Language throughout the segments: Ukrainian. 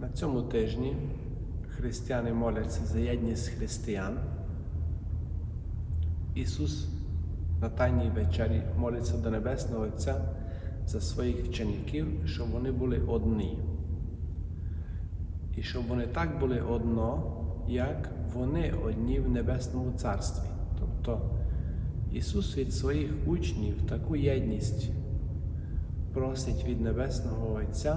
На цьому тижні християни моляться за єдність християн. Ісус на Тайній вечері молиться до Небесного Отця за своїх вчеників, щоб вони були одні. І щоб вони так були одно, як вони одні в Небесному Царстві. Тобто Ісус від своїх учнів таку єдність просить від Небесного Отця,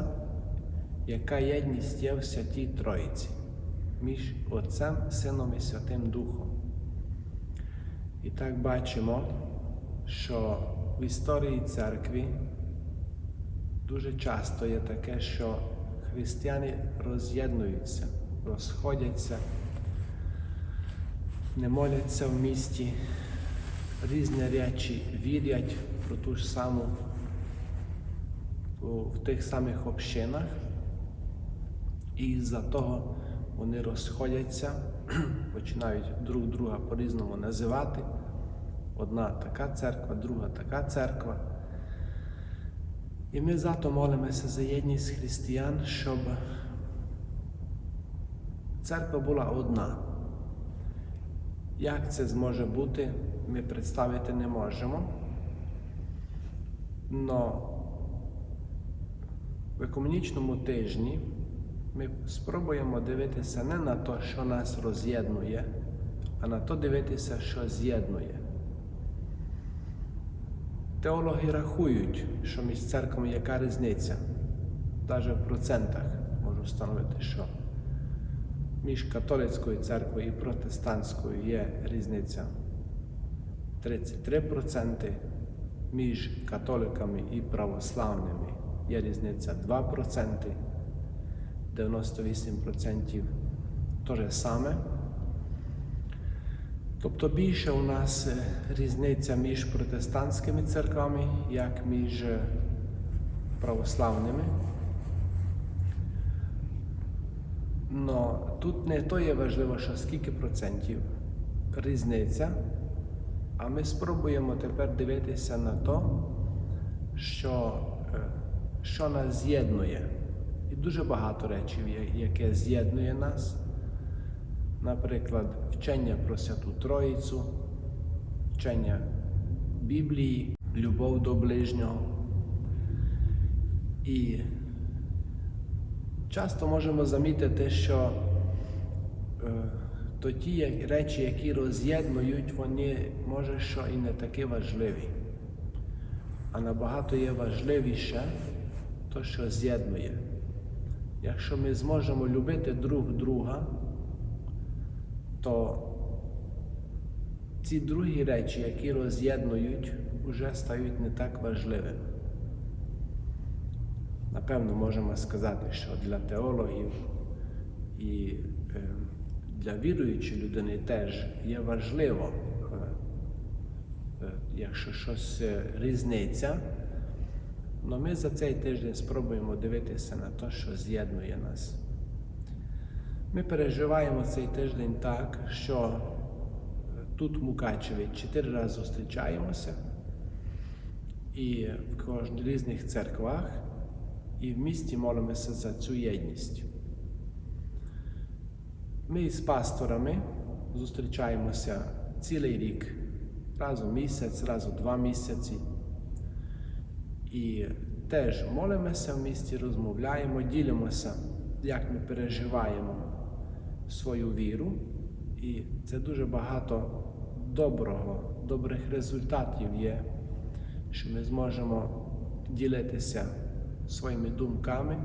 яка єдність є в Святій Троїці між Отцем, Сином і Святим Духом. І так бачимо, що в історії церкви дуже часто є таке, що християни роз'єднуються, розходяться, не моляться в місті, різні речі вірять про ту ж саму в тих самих общинах, і з-за того вони розходяться, починають друг друга по-різному називати. Одна така церква, друга така церква. І ми зато молимося за єдність християн, щоб церква була одна. Як це зможе бути, ми представити не можемо. Но в екуменічному тижні ми спробуємо дивитися не на те, що нас роз'єднує, а на то дивитися, що з'єднує. Теологи рахують, що між церквами яка різниця. Навіть в процентах можу встановити, що між католицькою церквою і протестантською є різниця 33%, між католиками і православними є різниця 2%, 98% то же саме. Тобто більше у нас е, різниця між протестантськими церквами, як між е, православними. Но тут не то є важливо, що скільки процентів різниця, а ми спробуємо тепер дивитися на те, що, е, що нас з'єднує. І дуже багато речей, яке з'єднує нас. Наприклад, вчення про Святу Троїцю, вчення Біблії, любов до ближнього. І часто можемо замітити, що е, то ті речі, які роз'єднують, вони може що і не такі важливі. А набагато є важливіше то, що з'єднує. Якщо ми зможемо любити друг друга, то ці другі речі, які роз'єднують, вже стають не так важливими. Напевно, можемо сказати, що для теологів і е, для віруючої людини теж є важливо, е, е, якщо щось різниця, але ми за цей тиждень спробуємо дивитися на те, що з'єднує нас. Ми переживаємо цей тиждень так, що е, тут в Мукачеві чотири рази зустрічаємося і в кожних різних церквах, і в місті молимося за цю єдність. Ми з пасторами зустрічаємося цілий рік, раз у місяць, раз у два місяці. І теж молимося в місті, розмовляємо, ділимося, як ми переживаємо свою віру. І це дуже багато доброго, добрих результатів є, що ми зможемо ділитися своїми думками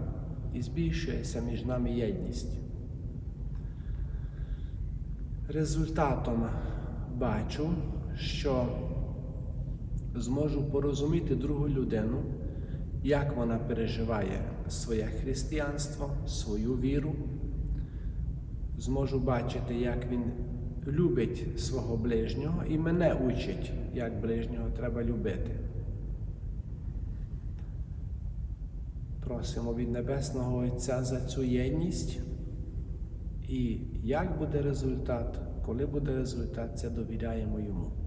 і збільшується між нами єдність. Результатом бачу, що зможу порозуміти другу людину, як вона переживає своє християнство, свою віру. Зможу бачити, як він любить свого ближнього і мене учить, як ближнього треба любити. Просимо від Небесного Отця за цю єдність. І як буде результат, коли буде результат, це довіряємо йому.